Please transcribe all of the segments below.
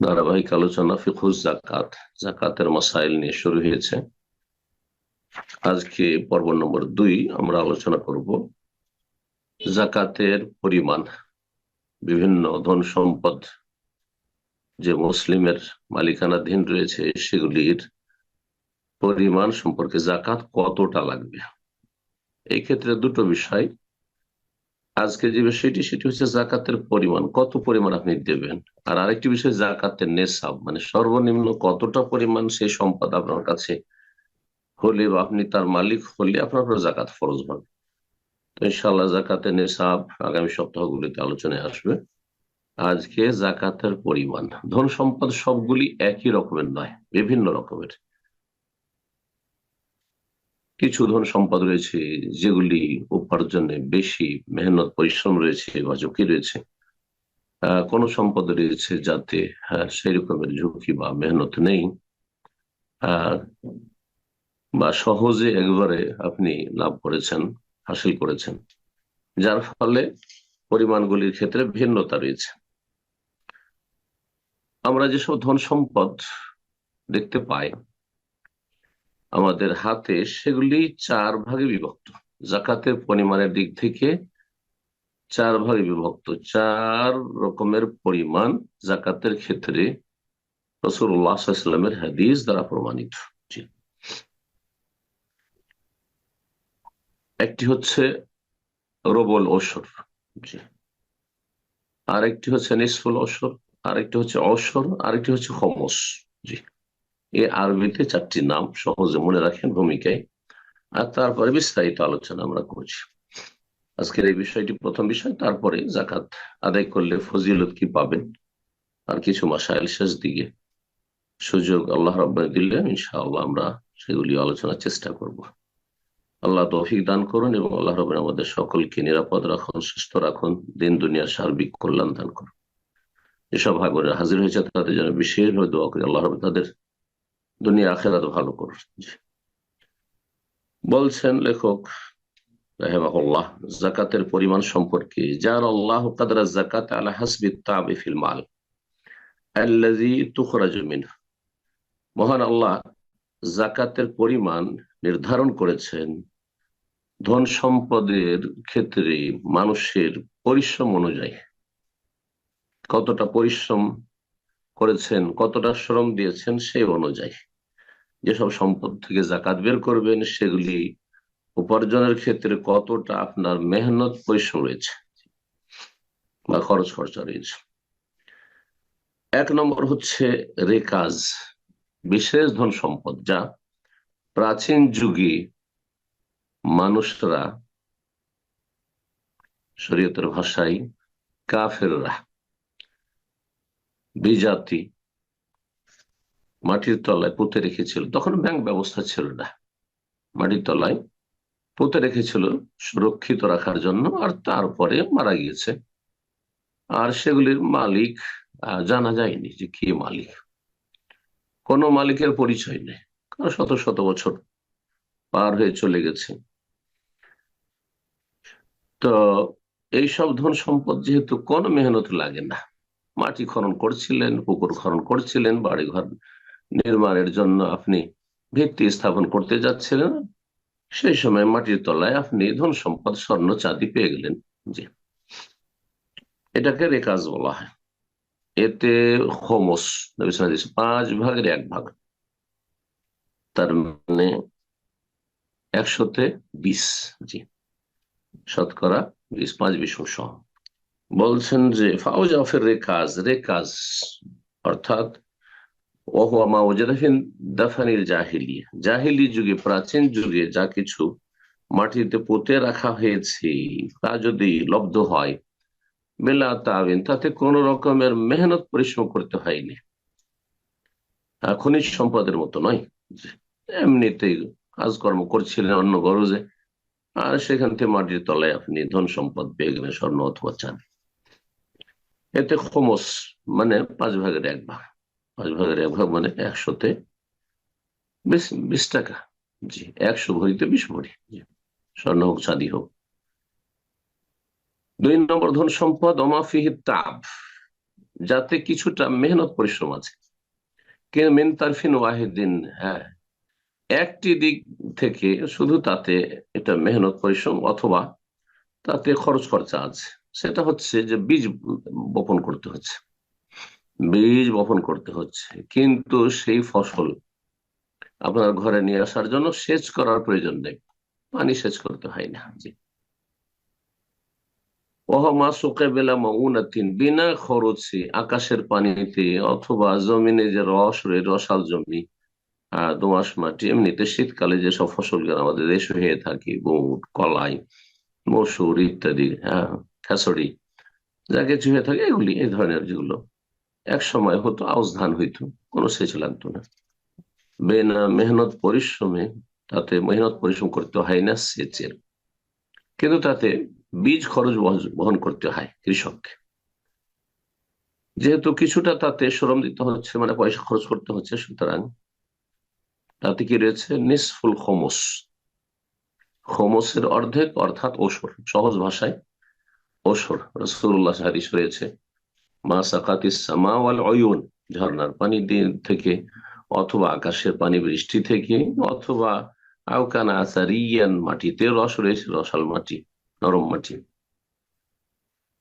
ধারাবাহিক আলোচনা ফিখুজ জাকাত জাকাতের মাসাইল নিয়ে শুরু হয়েছে। আজকে পর্ব নম্বর দুই আমরা আলোচনা করব জাকাতের পরিমাণ, বিভিন্ন ধন সম্পদ যে মুসলিমের মালিকানাধীন রয়েছে সেগুলির পরিমাণ সম্পর্কে জাকাত কতটা লাগবে। এই ক্ষেত্রে দুটো বিষয় আজকে যে বিষয়টি, সেটি হচ্ছে জাকাতের পরিমাণ। কত পরিমাণ আপনি দেবেন? আর আরেকটি বিষয়, জাকাতের নেশাব। মানে সর্বনিম্ন কতটা পরিমাণ সেই সম্পদ আপনার কাছে হলে বা আপনি তার মালিক হলে আপনার উপর জাকাত ফরজ হবে? তো ইনশাল্লাহ জাকাতের নেশাব আগামী সপ্তাহগুলিতে আলোচনায় আসবে। আজকে জাকাতের পরিমাণ। ধন সম্পদ সবগুলি একই রকমের নয়, বিভিন্ন রকমের। কিছু ধন সম্পদ রয়েছে যেগুলি উপার্জনে বেশি মেহনত, পরিশ্রম রয়েছে বা ঝুঁকি রয়েছে। কোন সম্পদ রয়েছে যাতে সেই রকমের ঝুঁকি বা মেহনত নেই। বা সহজে একবারে আপনি লাভ করেছেন, হাসিল করেছেন, যার ফলে পরিমাণগুলির ক্ষেত্রে ভিন্নতা রয়েছে। আমরা যেসব ধন সম্পদ দেখতে পাই আমাদের হাতে সেগুলি চার ভাগে বিভক্ত। জাকাতের পরিমাণের দিক থেকে চার ভাগে বিভক্ত। চার রকমের পরিমাণ জাকাতের ক্ষেত্রে রসুল্লাহামের হাদিস দ্বারা প্রমাণিত। একটি হচ্ছে রবল ওসর। জি। আরেকটি হচ্ছে নিসফুল অসর আরেকটি হচ্ছে অসর আরেকটি হচ্ছে হমস জি। এ আরবিতে চারটি নাম সহজে মনে রাখেন ভূমিকায়। আর তারপরে বিস্তারিত আলোচনা আমরা করছি। আজকের এই বিষয়টি প্রথম বিষয়, তারপরে জাকাত আদায় করলে ফজিলত কি পাবেন? আর কিছু মাসাইল শেষ দিকে সুযোগ আল্লাহ রব্বানি দিলে ইনশাআল্লাহ আমরা সেগুলি আলোচনার চেষ্টা করব। আল্লাহ তৌফিক দান করুন এবং আল্লাহ রবেন আমাদের সকলকে নিরাপদ রাখুন, সুস্থ রাখুন, দিন দুনিয়ার সার্বিক কল্যাণ দান করুন। যেসব ভাগরে হাজির হয়েছে তাদের জন্য বিশেষভাবে দোয়া করি। আল্লাহ রবে তাদের দুনিয়া আখেরাত ভালো করুন বলছেন লেখক জাকাতের পরিমাণ সম্পর্কে যার আল্লাহ কাদরা জাকাত আলা হাসবি তাবি ফিল মাল আল্লাযী তুখরাজু মিনহু। মহান আল্লাহ জাকাতের পরিমাণ নির্ধারণ করেছেন ধন সম্পদের ক্ষেত্রে মানুষের পরিশ্রম অনুযায়ী। কতটা পরিশ্রম করেছেন, কতটা শ্রম দিয়েছেন সেই অনুযায়ী। যেসব সম্পদ থেকে জাকাত বের করবেন, সেগুলি উপার্জনের ক্ষেত্রে কতটা আপনার মেহনত পরিশ্রম রয়েছে বা খরচ খরচা রয়েছে? এক নম্বর হচ্ছে রেকাজ, বিশেষ ধন সম্পদ, যা প্রাচীন যুগে মানুষরা শরীয়তের ভাষায় কাফেররা, বিজাতি মাটির তলায় পুঁতে রেখেছিল। তখন ব্যাংক ব্যবস্থা ছিল না। মাটির তলায় পুঁতে রেখেছিল সুরক্ষিত রাখার জন্য আর তারপরে মারা গিয়েছে। আর সেগুলির মালিক জানা যায়নি যে কে মালিক। কোনো মালিকের পরিচয় নেই। কারণ শত শত বছর পার হয়ে চলে গেছে। তো এইসব ধন সম্পদ যেহেতু কোনো মেহনত লাগে না। মাটি খনন করছিলেন, পুকুর খনন করছিলেন, বাড়িঘর নির্মাণের জন্য আপনি ভিত্তি স্থাপন করতে যাচ্ছিলেন, সেই সময় মাটির তলায় আপনি ধন সম্পদ, স্বর্ণ, চাঁদি পেয়ে গেলেন। জি। এটাকে রেকাজ বলা হয়। এতে হোমস পাঁচ ভাগের এক ভাগ। তার মানে একশোতে বিশ। জি। শতকরা বিশ, পাঁচ বিশ বলছেন যে ফাউজ অফের রেকাজ রেকাজ অর্থাৎ জাহিলি যুগে, প্রাচীন যুগে যা কিছু মাটিতে পুঁতে রাখা হয়েছে, তা যদি লব্ধ হয়, বেলা তাবিন তাতে কোন রকমের মেহনত পরিশ্রম করতে হয়নি। খনিজ সম্পদের মতো নয়। এমনিতেই কাজকর্ম করছিলেন অন্য গরজে, আর সেখান থেকে মাটির তলায় আপনি ধন সম্পদ পেয়ে গেলেন, স্বর্ণ অথবা চান এতে খমস মানে পাঁচ ভাগের এক ভাগ। পাঁচ ভাগের এক ভাগ মানে একশোতে বিশ বিশ টাকা। জি, একশো ভরিতে বিশ ভরি। স্বর্ণ হোক, চাঁদি হোক। দুই নম্বর, ধন সম্পদ অমাফিহি তাপ যাতে কিছুটা মেহনত, পরিশ্রম আছে। মিন তারফিন ওয়াহিদিন হ্যাঁ। একটি দিক থেকে শুধু তাতে এটা মেহনত, পরিশ্রম অথবা তাতে খরচ খরচা আছে। সেটা হচ্ছে যে বীজ বপন করতে হচ্ছে। বীজ বপন করতে হচ্ছে। কিন্তু সেই ফসল আপনার ঘরে নিয়ে আসার জন্য সেচ করার প্রয়োজন নেই। পানি সেচ করতে হয় না। জি। ওহমা সুকে বেলা মৌনাতিন বিনা খরচে আকাশের পানিতে অথবা জমিনে যে রস রয়ে, রসাল জমি আহ দোঁয়াশ মাটি, এমনিতে শীতকালে যেসব ফসল আমাদের দেশে হয়ে থাকে, বুট, কলাই, মসুর ইত্যাদি হ্যাঁ খেসড়ি যা কিছু হয়ে থাকে, এগুলি, এই ধরনের যেগুলো এক সময় হতো, আউশ ধান হইতো, কোনো সেচ লাগতো না। বেনা মেহনত পরিশ্রমে, তাতে মেহনত পরিশ্রম করতে হয় না সেচের। কিন্তু তাতে বীজ খরচ বহন করতে হয় কৃষককে। যেহেতু কিছুটা তাতে শ্রম দিতে হচ্ছে মানে পয়সা খরচ করতে হচ্ছে, সুতরাং তাতে কি রয়েছে? নিসফুল খোমস। খোমসের অর্ধেক অর্থাৎ ওসর, সহজ ভাষায় ওসর রসুল্লাহ হাদিস রয়েছে। মা সাকাতিস সামাওয়াল অয়ুন ঝর্নার পানি থেকে অথবা আকাশের পানি বৃষ্টি থেকে অথবা আউকানা আসারিয়ান মাটিতে রস রয়েছে, রসাল মাটি, নরম মাটি।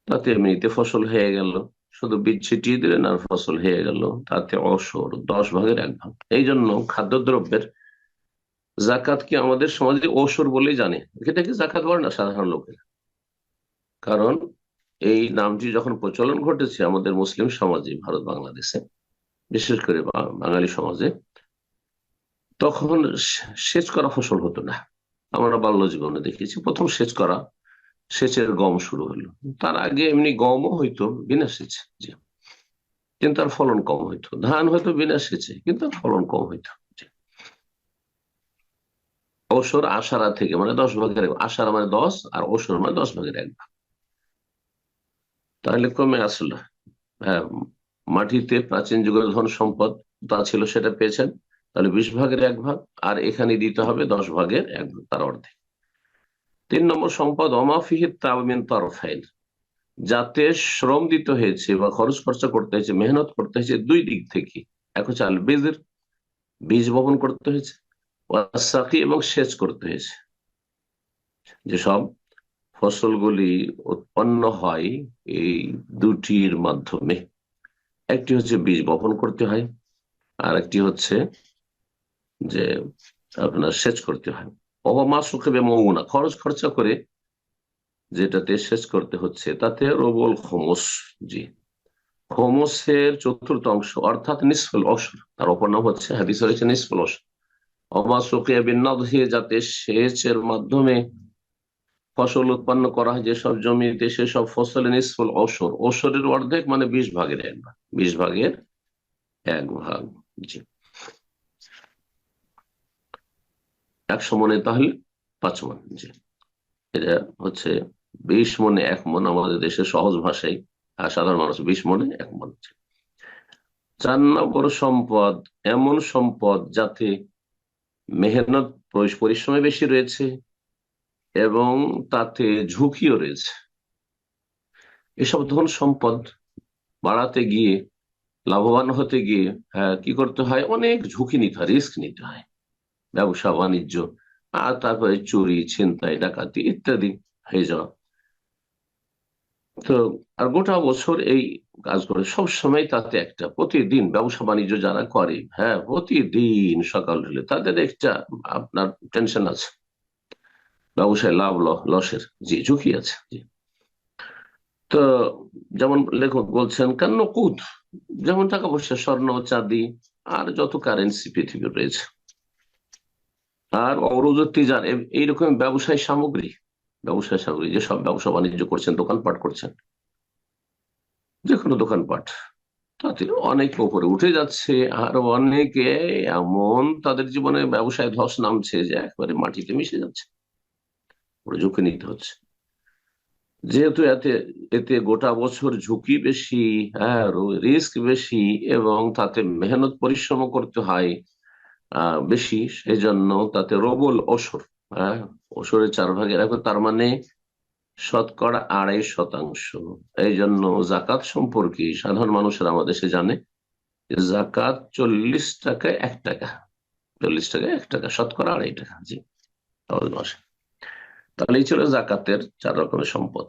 তাতে এমনিতে ফসল হয়ে গেল। শুধু বীজ ছিটিয়ে দিলেন আর ফসল হয়ে গেল। তাতে অসর, দশ ভাগের এক ভাগ। এই জন্য খাদ্যদ্রব্যের জাকাতকে আমাদের সমাজে ওসর বলেই জানে? এটাকে জাকাত বলে না সাধারণ লোকের। কারণ এই নামটি যখন প্রচলন ঘটেছে আমাদের মুসলিম সমাজে, ভারত বাংলাদেশে, বিশেষ করে বাঙালি সমাজে, তখন সেচ করা ফসল হতো না। আমরা বাল্য জীবনে দেখেছি, প্রথম সেচ করা, সেচের গম শুরু হলো। তার আগে এমনি গমও হইতো বিনা সেচে কিন্তু তার ফলন কম হইতো। ধান হয়তো বিনা সেচে, কিন্তু তার ফলন কম হইতো ওসর আশারা থেকে মানে দশ ভাগের আশারা মানে দশ, আর ওসর মানে দশ ভাগের এক ভাগ। তাহলে কমে আসলো। হ্যাঁ মাটিতে প্রাচীন যুগের ধন সম্পদ তা ছিল সেটা পেয়েছেন। তাহলে বিশ ভাগের এক ভাগ, আর এখানে দিতে হবে দশ ভাগের এক ভাগ, তার অর্ধেক। তিন নম্বর সম্পদ, অমাফিহিত তামিন তরফাইল যাতে শ্রম দিতে হয়েছে বা খরচ খরচা করতে হয়েছে, মেহনত করতে হয়েছে দুই দিক থেকে। হচ্ছে আল বীজের বীজ বপন করতে হয়েছে এবং সেচ করতে হয়েছে। যেসব ফসলগুলি উৎপন্ন হয় এই দুটির মাধ্যমে। একটি হচ্ছে বীজ বপন করতে হয় আর একটি হচ্ছে যে আপনার সেচ করতে হয়। অবমা সুখে মৌনা খরচ খরচা করে যেটাতে সেচ করতে হচ্ছে, তাতে রবল খোমস জি। খোমসের চতুর্থ অংশ অর্থাৎ নিষ্ফল অসর, তার অপর নাম হচ্ছে হাদিস হয়েছে নিষ্ফল অসর। অমা সুখিয়া বিন্নাদে যাতে সেচের মাধ্যমে ফসল উৎপন্ন করা হয়, যেসব জমিতে সেসব ফসলের নিষ্ফল অসর। অসরের অর্ধেক মানে বিশ ভাগের এক ভাগ। বিশ ভাগের এক ভাগ। জি। একশো মনে তাহলে পাঁচ মন। জি। এটা হচ্ছে বিশ মনে এক মন। আমাদের দেশের সহজ ভাষায় আর সাধারণ মানুষ বিশ মনে এক মন। চার নম্বর সম্পদ, এমন সম্পদ যাতে মেহনত, পরিশ্রমে বেশি রয়েছে এবং তাতে ঝুঁকিও রয়েছে। এসব ধন সম্পদ বাড়াতে গিয়ে, লাভবান হতে গিয়ে হ্যাঁ কি করতে হয়? অনেক ঝুঁকি নিতে হয়, রিস্ক নিতে হয়। ব্যবসা, বাণিজ্য, আর তারপরে চুরি, ছিনতাই, ডাকাতি ইত্যাদি হয়ে যাওয়া। তো, আর গোটা বছর এই কাজ করে, সব সময় তাতে একটা, প্রতিদিন ব্যবসা, বাণিজ্য যারা করে হ্যাঁ প্রতিদিন সকাল হলে তাদের একটা আপনার টেনশন আছে। ব্যবসায় লাভ লসের, জি, ঝুঁকি আছে, জি। তো যেমন লেখক বলছেন, কেন কুদ যেমন টাকা পয়সা, স্বর্ণ, চাঁদি, আর যত কারেন্সি পৃথিবীর রয়েছে। আর অরোজত্তি যান এইরকম ব্যবসায় সামগ্রী ব্যবসায় সামগ্রী, যে সব ব্যবসা বাণিজ্য করছেন, দোকানপাট করছেন যে কোনো দোকানপাট, তাতে অনেক উপরে উঠে যাচ্ছে, আর অনেকে এমন তাদের জীবনে ব্যবসায় ধস নামছে যে, একবারে মাটিতে মিশে যাচ্ছে। ঝুঁকি নিতে হচ্ছে। যেহেতু এতে এতে গোটা বছর ঝুঁকি বেশি হ্যাঁ রিস্ক বেশি এবং তাতে মেহনত পরিশ্রম করতে হয় বেশি সেই জন্য তাতে রবল অসর হ্যাঁ অসরের চার ভাগের এখন তার মানে শতকরা আড়াই শতাংশ। এই জন্য জাকাত সম্পর্কে সাধারণ মানুষের আমাদের দেশে জানে জাকাত চল্লিশ টাকায় এক টাকা, চল্লিশ টাকায় এক টাকা, শতকরা আড়াই টাকা। জি মাসে তাহলে এই ছিল জাকাতের চার রকমের সম্পদ।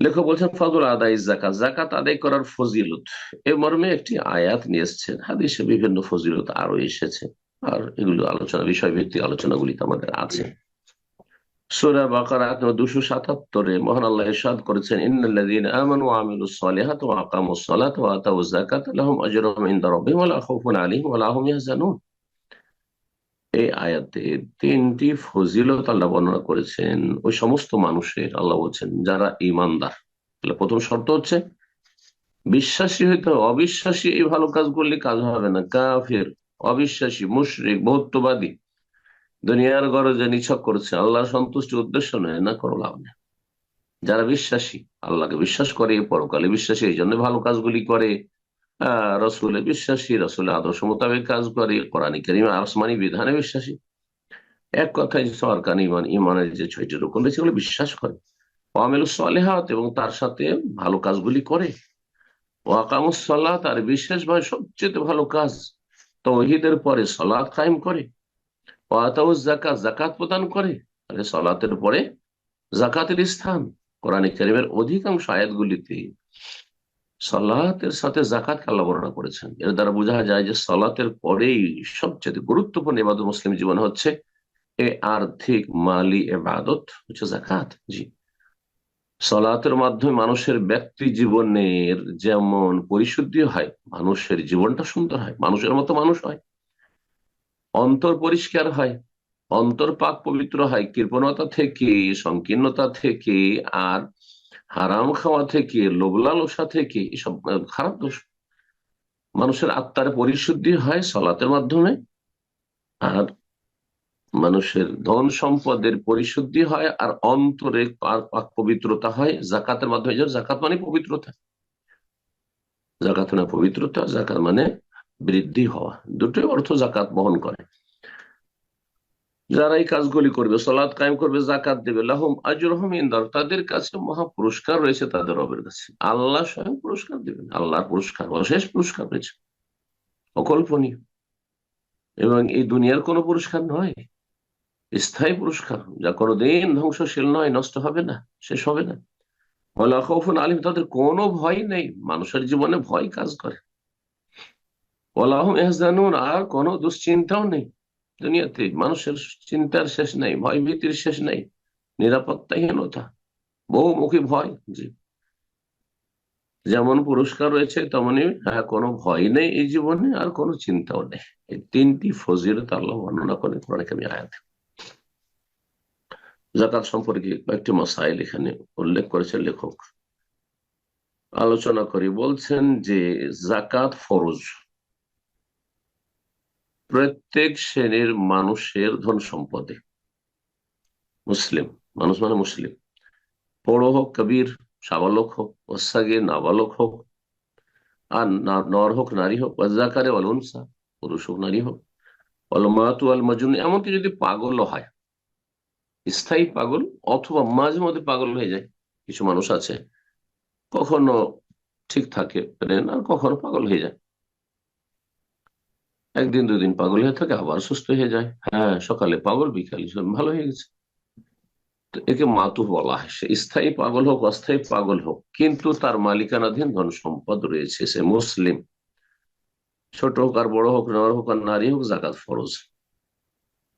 লেখক বলছেন ফজল আদায় জাকাত জাকাত আদায় করার ফজিলত। এ মর্মে একটি আয়াত নিয়ে এসছেন। হাদিসে বিভিন্ন ফজিলত আরও এসেছে। আর এগুলো আলোচনা বিষয় ভিত্তিক আলোচনাগুলি তো আমাদের আছে। সুরা বাকার দুশো সাতাত্তরে মহান আল্লাহ ইরশাদ করেছেন, ইন্নাল্লাযীনা আমানু ওয়া আমিলুস সালিহাতি ওয়া আকামুস সালাতা ওয়া আতাউয যাকাতা। লাহুম আজরুহুম ইনদা রাব্বিহিম ওয়া লা খাউফুন আলাইহিম ওয়া লা হুম ইয়াহজানুন। এই আয়াতে তিনটি ফজিলত আল্লাহ বর্ণনা করেছেন। ওই সমস্ত মানুষের আল্লাহ বলছেন, যারা ইমানদার তাহলে প্রথম শর্ত হচ্ছে, বিশ্বাসী হইতে অবিশ্বাসী এই ভালো কাজ করলে কাজ হবে না। কাফের, অবিশ্বাসী, মুশরিক বহুত্ববাদী দুনিয়ার গড়ে যে নিছক করছে। আল্লাহর সন্তুষ্টি উদ্দেশ্য নয়, না করো লাভ নেই। যারা বিশ্বাসী, আল্লাহকে বিশ্বাস করে, পরকালে বিশ্বাসী, এই জন্য ভালো কাজগুলি করে। রসুলে বিশ্বাসী রসুলের আদর্শ মোতাবেক কাজ করে, কোরআন করিম আসমানি বিধানে বিশ্বাসী। এক কথায় সরকার ইমান, ইমানের যে ছয়টি রকম রয়েছে সেগুলো বিশ্বাস করে। ওয়ামেল সালেহাত, এবং তার সাথে ভালো কাজগুলি করে। ওয়াকামুসল্লাহ তার বিশেষভাবে সবচেয়ে ভালো কাজ তৌহিদের পরে সলাৎ কায়েম করে। জাকাত জাকাত প্রদান করে। তাহলে সলাতের পরে জাকাতের স্থান। কোরআন করিমের অধিকাংশ আয়াতগুলিতে সলাতের সাথে জাকাত আল্লাহ বর্ণনা করেছেন। এর দ্বারা বোঝা যায় যে সলাতের পরেই সবচেয়ে গুরুত্বপূর্ণ এবাদত মুসলিম জীবন হচ্ছে এ আর্থিক, মালি এবাদত হচ্ছে জাকাত জি। সলাতের মাধ্যমে মানুষের ব্যক্তি জীবনের যেমন পরিশুদ্ধি হয়, মানুষের জীবনটা সুন্দর হয়, মানুষের মতো মানুষ হয়, অন্তর পরিষ্কার হয়, অন্তর পাক পবিত্র হয়, কৃপণতা থেকে, সংকীর্ণতা থেকে, আর হারাম খাওয়া থেকে, লোভলালসা থেকে, এসব খারাপ দোষ। মানুষের আত্মার পরিশুদ্ধি হয় সলাতের মাধ্যমে। আর মানুষের ধন সম্পদের পরিশুদ্ধি হয়, আর অন্তরে পাক পবিত্রতা হয়। জাকাতের মাধ্যমে জাকাত মানে পবিত্রতা। জাকাত মানে পবিত্রতা, জাকাত মানে বৃদ্ধি হওয়া। দুটোই অর্থ জাকাত বহন করে। যারা এই কাজগুলি করবে সলাদ কায়েম করবে জাকাত দেবে, লাহম আজরহম ইন্দার, তাদের কাছে মহা পুরস্কার রয়েছে তাদের রবের কাছে। আল্লাহ স্বয়ং পুরস্কার দেবেন। আল্লাহর পুরস্কার, অশেষ পুরস্কার রয়েছে। অকল্পনীয়। এবং এই দুনিয়ার কোনো পুরস্কার নয়। স্থায়ী পুরস্কার, যা কোনোদিন ধ্বংসশীল নয়, নষ্ট হবে না, শেষ হবে না। ওলাখফুন আলিম, তাদের কোনো ভয় নেই। মানুষের জীবনে ভয় কাজ করে। ওলাহম এহজানুন আর কোনো দুশ্চিন্তাও নেই। দুনিয়াতে মানুষের চিন্তার শেষ নেই ভয় ভীতির শেষ নেই, নিরাপত্তাহীনতা, বহুমুখী ভয় জি। যেমন পুরস্কার রয়েছে তেমনই হ্যাঁ কোনো ভয় নেই এই জীবনে, আর কোনো চিন্তাও নেই। এই তিনটি ফজিলত আল্লাহ বর্ণনা করে কোরআনকে আমি আয়াতে। জাকাত সম্পর্কে কয়েকটি মশাইল এখানে উল্লেখ করেছেন লেখক। আলোচনা করি, বলছেন যে জাকাত ফরজ। প্রত্যেক শ্রেণির মানুষের ধন সম্পদে। মুসলিম, মানুষ মানে মুসলিম। বড় হোক, কবির, সাবালক হোক, ওসাগে, নাবালক হোক, আর নর হোক, নারী হোক ওয়াজাকারে অলুনসা পুরুষ হোক, নারী হোক অলমাতু আল মজুন এমনকি যদি পাগল হয়, স্থায়ী পাগল অথবা মাঝে মধ্যে পাগল হয়ে যায়, কিছু মানুষ আছে, কখনো ঠিক থাকে আর কখনো পাগল হয়ে যায়। একদিন দুদিন পাগল হয়ে থাকে, আবার সুস্থ হয়ে যায়। হ্যাঁ সকালে পাগল, বিকালে ভালো হয়ে গেছে। একে মাতু বলা হয়। সে স্থায়ী পাগল হোক, অস্থায়ী পাগল হোক, কিন্তু তার মালিকানাধীন ধন সম্পদ রয়েছে। সে মুসলিম। ছোট হোক আর বড় হোক নর হোক আর নারী হোক, জাকাত ফরজ।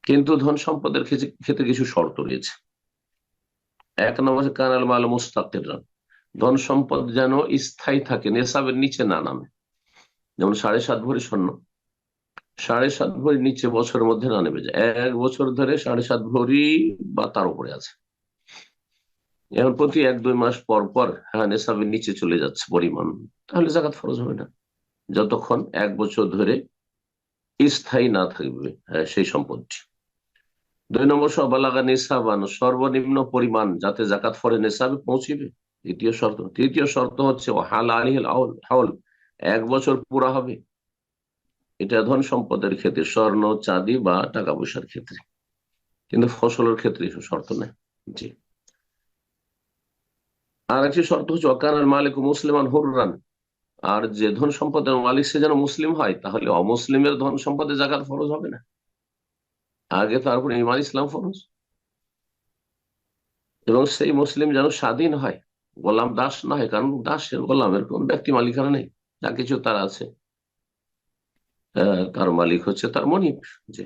কিন্তু ধন সম্পদের ক্ষেত্রে কিছু শর্ত রয়েছে। এক নম্বর, কানাল মাল মুস্তাকের। ধন সম্পদ যেন স্থায়ী থাকে, নেশাবের নিচে না নামে। যেমন সাড়ে সাত ভরি স্বর্ণ। সাড়ে সাত ভরি নিচে বছরের মধ্যে না নেবে যায়। এক বছর ধরে সাড়ে সাত ভরি বা তার উপরে আছে। এখন প্রতি এক, দুই মাস পর পর হ্যাঁ নেশাবের নিচে চলে যাচ্ছে পরিমাণ। তাহলে জাকাত ফরজ হবে না। যতক্ষণ এক বছর ধরে স্থায়ী না থাকবে হ্যাঁ সেই সম্পদটি দুই নম্বর সবালাগা নেশাবান, সর্বনিম্ন পরিমাণ যাতে জাকাত ফরে নেশাবে পৌঁছিবে। দ্বিতীয় শর্ত, তৃতীয় শর্ত হচ্ছে হাল আলিহিল হাউল, এক বছর পুরা হবে। এটা ধন সম্পদের ক্ষেত্রে, স্বর্ণ, চাঁদি বা টাকা পয়সার ক্ষেত্রে। কিন্তু ফসলের ক্ষেত্রে শর্ত নেই। জি। আর একটি শর্ত হচ্ছে অকানের মালিক মুসলিমান হুররান। আর যে ধন সম্পদের মালিক সে যেন মুসলিম হয়, তাহলে অমুসলিমের ধন সম্পদে জাকাত ফরজ হবে না। আগে তারপর ইমান, ইসলাম ফরজ। এবং সেই মুসলিম যেন স্বাধীন হয়, গোলাম দাস না হয়, কারণ দাসের, গোলামের কোন ব্যক্তি মালিকানা নেই। যা কিছু তার আছে। তার মালিক হচ্ছে তার মনিব যে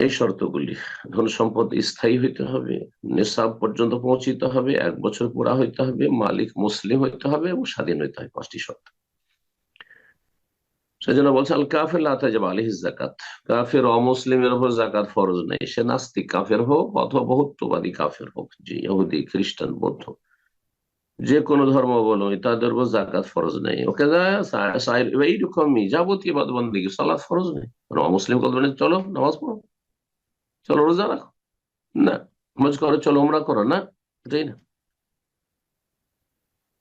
এই শর্তগুলি, ধন সম্পদ স্থায়ী হইতে হবে, নেশাব পর্যন্ত পৌঁছিতে হবে, এক বছর পুরা হইতে হবে, মালিক মুসলিম হইতে হবে এবং স্বাধীন হইতে হবে, পাঁচটি শর্ত। সেজন্য বলছে, আল কাফের লাতাজাব আলিহ জাকাত কাফের অমুসলিমের উপর জাকাত ফরজ নেই। সে নাস্তিক কাফের হোক অথবা বহুত্ববাদী কাফের হোক, যে ইহুদি, খ্রিস্টান, বৌদ্ধ। যে কোনো ধর্ম বলো তাদের উপর জাকাত ফরজ নেই। ওকে এইরকমই যাবতীয় বাদবন্দি সালাদ ফরজ নেই। অমুসলিম কত চলো, নামাজ পড়ো। চলো, রোজা রাখো। না হজ করো, চলো ওমরা করো, না, এটাই না।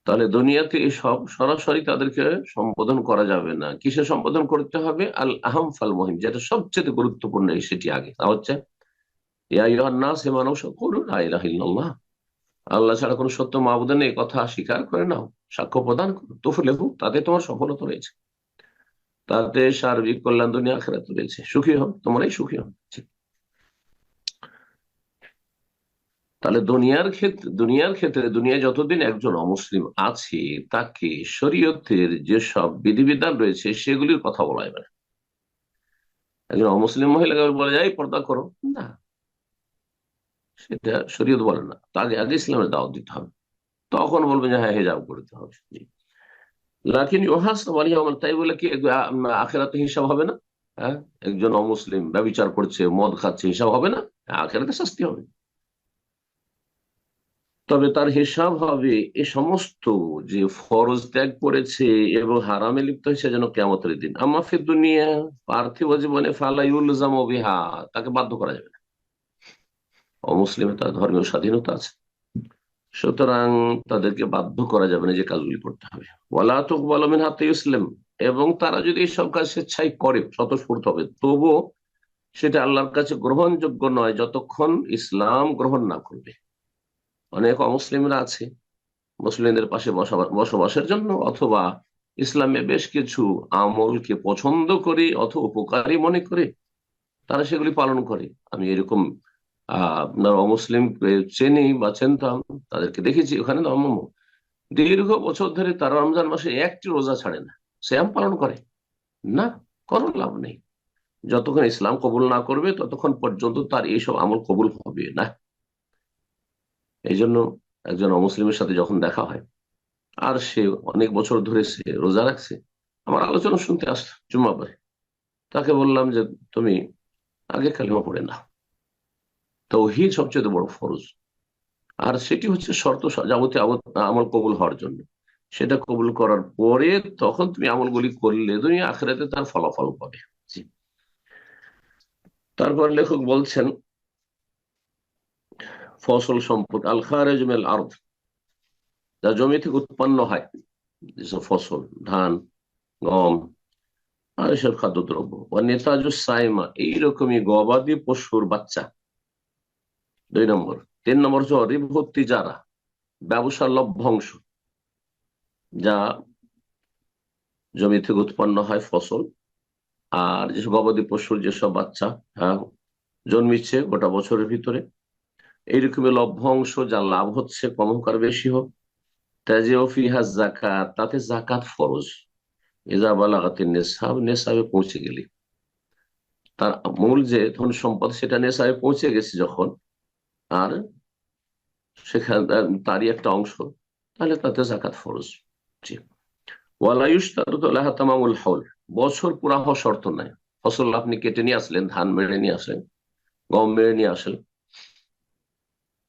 তাহলে দুনিয়াতে সব সরাসরি তাদেরকে সম্বোধন করা যাবে না। কিসে সম্বোধন করতে হবে? আল আহম ফাল মহিম, যেটা সবচেয়ে গুরুত্বপূর্ণ সেটি আগে। তা হচ্ছে সে মানব করুন আল্লাহ আল্লাহ ছাড়া কোনো সত্য মাহবুদ নেই, কথা স্বীকার করে নাও, সাক্ষ্য প্রদান করো। তো লেখো, তাতে তোমার সফলতা রয়েছে। তাতে সার্বিক কল্যাণ দুনিয়া আখেরাত রয়েছে। সুখী হও, তোমরাই সুখী হও। তাহলে দুনিয়ার ক্ষেত্রে দুনিয়ার ক্ষেত্রে দুনিয়া যতদিন একজন অমুসলিম আছে, তাকে শরীয়তের যেসব বিধিবিধান রয়েছে, সেগুলির কথা বলা যাবে না। একজন অমুসলিম মহিলাকে বলা যায় পর্দা করো। না। সেটা শরীয়ত বলে না। তাকে আগে ইসলামের দাওয়াত দিতে হবে। তখন বলবে যে হ্যাঁ হেজাব করতে হবে। লাকিন তাই বলে কি আখেরাতে হিসাব হবে না? হ্যাঁ? একজন অমুসলিম ব্যবচার করছে, মদ খাচ্ছে, হিসাব হবে না? আখেরাতে শাস্তি হবে। তবে তার হিসাব হবে, এ সমস্ত যে ফরজ ত্যাগ করেছে এবং হারামে লিপ্ত হয়েছে যেন কেমতের দিন। আমাফি দুনিয়া, পার্থিব জীবনে ফালাইউল বিহা, তাকে বাধ্য করা যাবে না। অমুসলিমে তার ধর্মীয় স্বাধীনতা আছে। সুতরাং তাদেরকে বাধ্য করা যাবে না যে কাজগুলি করতে হবে। ওয়ালা তুকবালমিন হাতে ইসলাম এবং তারা যদি এইসব কাজ স্বেচ্ছাই করে, স্বতঃস্ফূর্ত হবে, তবুও সেটা আল্লাহর কাছে গ্রহণযোগ্য নয় যতক্ষণ ইসলাম গ্রহণ না করবে। অনেক অমুসলিমরা আছে, মুসলিমদের পাশে বসবাসের জন্য, অথবা ইসলামে বেশ কিছু আমলকে পছন্দ করে অথবা উপকারী মনে করে তারা সেগুলি পালন করে। আমি এরকম আপনার অমুসলিম চেনি বা চিনতাম তাদেরকে দেখেছি ওখানে ধর্ম দীর্ঘ বছর ধরে তারা রমজান মাসে একটি রোজা ছাড়ে না, শ্যাম পালন করে। না, কোনো লাভ নেই। যতক্ষণ ইসলাম কবুল না করবে, ততক্ষণ পর্যন্ত তার এইসব আমল কবুল হবে না। এই জন্য একজন অমুসলিমের সাথে যখন দেখা হয়, আর সে অনেক বছর ধরে সে রোজা রাখছে, আমার আলোচনা শুনতে আস জুম্মা পরে। তাকে বললাম যে, তুমি আগে কালিমা পড়ে না তৌহিদ সবচেয়ে বড় ফরজ। আর সেটি হচ্ছে শর্ত যাবতীয় আমল কবুল হওয়ার জন্য। সেটা কবুল করার পরে তখন তুমি আমলগুলি করলে তুমি আখড়াতে তার ফলাফল পাবে। তারপর লেখক বলছেন, ফসল সম্পদ আল খারেজমেল আর্থ যা জমি থেকে উৎপন্ন হয়, যেসব ফসল, ধান, গম, আর এসব খাদ্যদ্রব্য। বা নেতাজ সাইমা, এইরকমই গবাদি পশুর বাচ্চা। দুই নম্বর। তিন নম্বর হচ্ছে রিভর্তি যারা? ব্যবসার লভ্যাংশ। যা জমি থেকে উৎপন্ন হয় ফসল, আর যেসব গবাদি পশুর যেসব বাচ্চা হ্যাঁ জন্মিচ্ছে গোটা বছরের ভিতরে এইরকমের লভ্যাংশ যা লাভ হচ্ছে কম হোক আর বেশি হোক। তাজেফিহা জাকাত তাতে জাকাত ফরজ। এজা বালাগাতে নেশাব নেশাবে পৌঁছে গেলি। তার মূল যে ধন সম্পদ, সেটা নেশাবে পৌঁছে গেছে যখন আর সেখানে তারই একটা অংশ, তাহলে তাতে জাকাত ফরজ। জি। ওয়ালায়ুস তামামুল হাউল। বছর পুরা হওয়া শর্ত নাই। ফসল আপনি কেটে নিয়ে আসলেন, ধান মেরে নিয়ে আসলেন, গম মেরে নিয়ে আসলেন।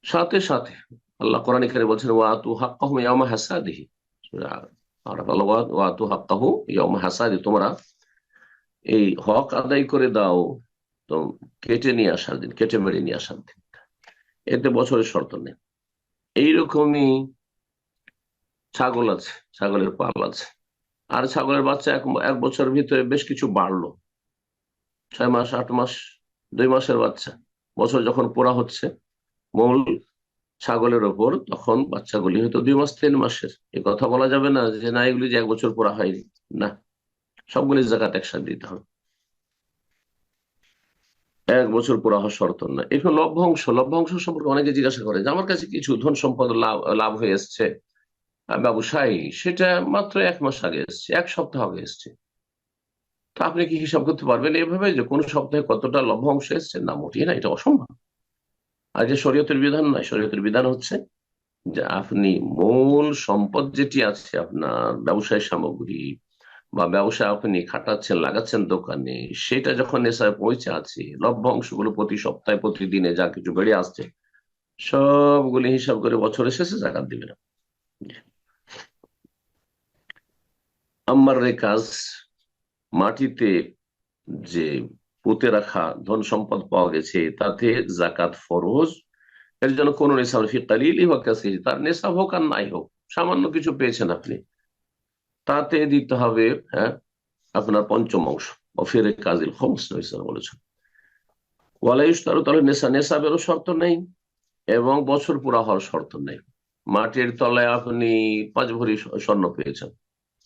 সাথে সাথে আল্লাহ কোরআন এখানে বলছেন ওয়াতু হাক্কাহু ইয়ামা হাসাদিহি। ওয়াতু হাক্কাহু ইয়ামা হাসাদি। তোমরা এই হক আদায় করে দাও, তো কেটে নিয়ে আসার দিন, কেটে মেরে নিয়ে আসার দিন। এতে বছরের শর্ত নেই। এইরকমই ছাগল আছে, ছাগলের পাল আছে। আর ছাগলের বাচ্চা এক এক বছরের ভিতরে বেশ কিছু বাড়লো। ছয় মাস, আট মাস, দুই মাসের বাচ্চা। বছর যখন পোড়া হচ্ছে, মূল ছাগলের ওপর তখন বাচ্চাগুলি হয়তো দুই মাস, তিন মাসের। এ কথা বলা যাবে না যে, না, এগুলি যে এক বছর পড়া হয়নি। না সবগুলি জায়গাতে একসাথে দিতে হবে। এক বছর পুরা হওয়া শর্ত না এখন লভ্যাংশ? লভ্যাংশ সম্পর্কে অনেকে জিজ্ঞাসা করে যে আমার কাছে কিছু ধন সম্পদ লাভ লাভ হয়ে এসছে। ব্যবসায়ী সেটা মাত্র এক মাস আগে এসছে, এক সপ্তাহ আগে এসছে। তো আপনি কি হিসাব করতে পারবেন এভাবে যে কোন সপ্তাহে কতটা লভ্যাংশ এসছে? না, মোটেই না, এটা অসম্ভব। আর যে শরীয়তের বিধান নয়, শরীয়তের বিধান হচ্ছে যে আপনি মূল সম্পদ যেটি আছে আপনার ব্যবসায় সামগ্রী বা ব্যবসা আপনি খাটাচ্ছেন, লাগাচ্ছেন দোকানে, সেটা যখন নেশায় পৌঁছে আছে, লভ্যাংশগুলো প্রতি সপ্তাহে, প্রতিদিনে যা কিছু বেড়ে আসছে, সবগুলি হিসাব করে বছরের শেষে জাকাত দিবেন আমার রেকাজ মাটিতে যে পুঁতে রাখা ধন সম্পদ পাওয়া গেছে, তাতে জাকাত ফরজ। এর জন্য কোন ফিকালিলি হোক তার নেশা হোক আর নাই হোক, সামান্য কিছু পেয়েছেন আপনি। তাতে দিতে হবে হ্যাঁ আপনার পঞ্চম অংশ। অফের কাজিল হোমস বলেছেন। ওয়ালাইশ তারও তাহলে নেশা নেশাবেরও শর্ত নেই এবং বছর পুরা হওয়ার শর্ত নেই। মাটির তলায় আপনি পাঁচ ভরি স্বর্ণ পেয়েছেন।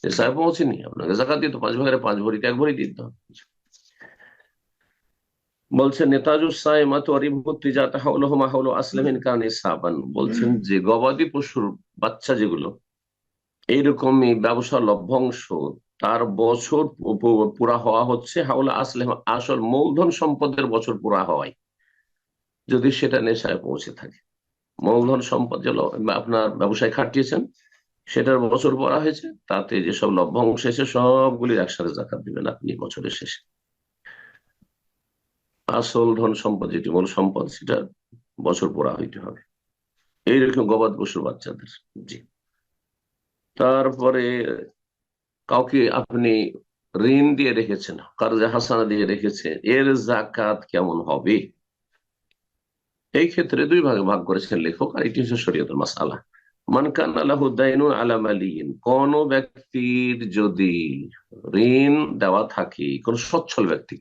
নেশায় পৌঁছেনি, আপনাকে জাকাত দিতে পাঁচ ভাগের পাঁচ ভরিতে এক ভরি দিতে হবে। বলছে নেতাজুসাইমাত অরিভূতি যাতা হাউলহ মাহাউল আসলামিন কারণে সাবান। বলছেন যে গবাদি পশুর বাচ্চা যেগুলো এইরকমই ব্যবসা লভ্যাংশ। তার বছর পুরা হওয়া হচ্ছে হাওলা আসলে আসল মূলধন সম্পদের বছর পুরা হওয়ায়। যদি সেটা নেশায় পৌঁছে থাকে। মূলধন সম্পদ যে আপনার ব্যবসায় খাটিয়েছেন, সেটার বছর পড়া হয়েছে, তাতে যেসব লভ্যাংশ এসে সবগুলি একসাথে জাকাত দিবেন আপনি বছরের শেষে। আসল ধন সম্পদ যেটি, মূল সম্পদ, সেটা বছর পড়া হইতে হবে। এইরকম গবাদ পশুর বাচ্চাদের। জি। তারপরে কাউকে আপনি ঋণ দিয়ে রেখেছেন, কারজে হাসানা দিয়ে রেখেছেন, এর জাকাত কেমন হবে? এই ক্ষেত্রে দুই ভাগে ভাগ করেছেন লেখক, আর এটি হচ্ছে শরীয়তের মাসালা। কোন ব্যক্তির যদি ঋণ দেওয়া থাকে, কোন সচ্ছল ব্যক্তি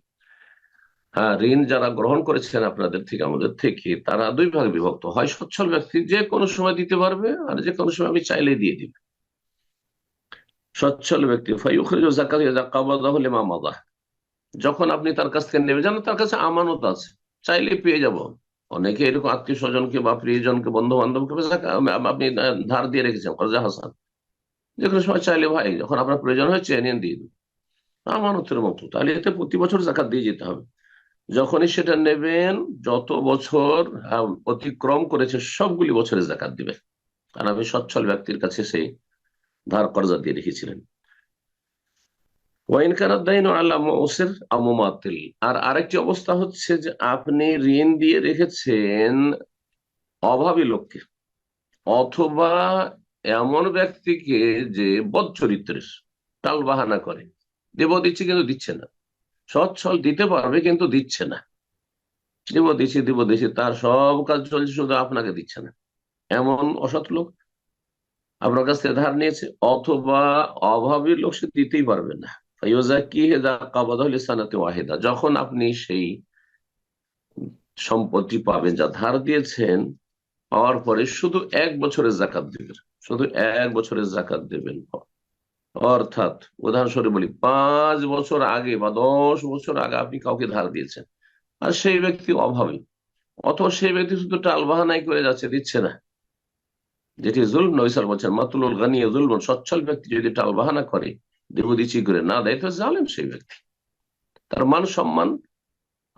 হ্যাঁ ঋণ যারা গ্রহণ করেছেন আপনাদের থেকে, আমাদের থেকে, তারা দুই ভাগে বিভক্ত হয়। সচ্ছল ব্যক্তি যে কোনো সময় দিতে পারবে, আর যে কোনো সময় আমি চাইলে দিয়ে দিবে। সচ্ছল ব্যক্তি। যখন আপনি তার কাছ থেকে নেবে জানেন তার কাছে আমানত আছে। চাইলে পেয়ে যাব। অনেকে এরকম আত্মীয় স্বজনকে বা প্রিয়জনকে বন্ধু বান্ধবকে আপনি ধার দিয়ে রেখেছেন কর্জা হাসান। যে কোনো সময় চাইলে, ভাই, যখন আপনার প্রয়োজন হয় চেয়ে নিয়ে দিয়ে দিন। আমানতের মতো। তাহলে এতে প্রতি বছর জাকাত দিয়ে যেতে হবে। যখনই সেটা নেবেন, যত বছর অতিক্রম করেছে, সবগুলি বছরে জাকাত দিবে কারণ আমি সচ্ছল ব্যক্তির কাছে সেই ধার কর্জা দিয়ে রেখেছিলেন। আর আরেকটি অবস্থা হচ্ছে যে আপনি ঋণ দিয়ে রেখেছেন অভাবী লোককে, অথবা এমন ব্যক্তিকে যে বদ চরিত্রের, টাল বাহানা করে। দেব দিচ্ছে কিন্তু দিচ্ছে না। সচ্ছল দিতে পারবে কিন্তু দিচ্ছে না। দেব দিচ্ছি দেব দিচ্ছি, তার সব কাজ চলছে, শুধু আপনাকে দিচ্ছে না। এমন অসৎ লোক আপনার কাছ ধার নিয়েছে, অথবা অভাবী লোক সে দিতেই পারবে না। যখন আপনি সেই সম্পত্তি পাবেন যা ধার দিয়েছেন, পাওয়ার পরে শুধু এক বছরের জাকাত দিবেন, শুধু এক বছরের জাকাত দেবেন। অর্থাৎ উদাহরণস্বরূপ বলি, পাঁচ বছর আগে বা দশ বছর আগে আপনি কাউকে ধার দিয়েছেন, আর সেই ব্যক্তি অভাবী, অথবা সেই ব্যক্তি শুধু টাল টালবাহানাই করে যাচ্ছে, দিচ্ছে না। যেটি জুল নৈসাল বলছেন মাতুল গানিয়ে জুল সচ্ছল ব্যক্তি যদি টালবাহানা করে দেবদিচি করে না দেয় তো জালেম সেই ব্যক্তি। তার মান সম্মান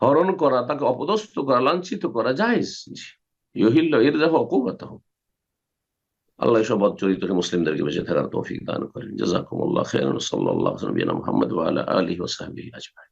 হরণ করা, তাকে অপদস্থ করা, লাঞ্ছিত করা যায় ইহিল্ল এর দেখো অকুবত হোক আল্লাহ সব চরিত মুসলিমদেরকে বেঁচে থাকার তৌফিক দান করেন। জাজাকুমুল্লাহ খের সাল্লাহ মোহাম্মদ আলী ওসাহাবি আজমাই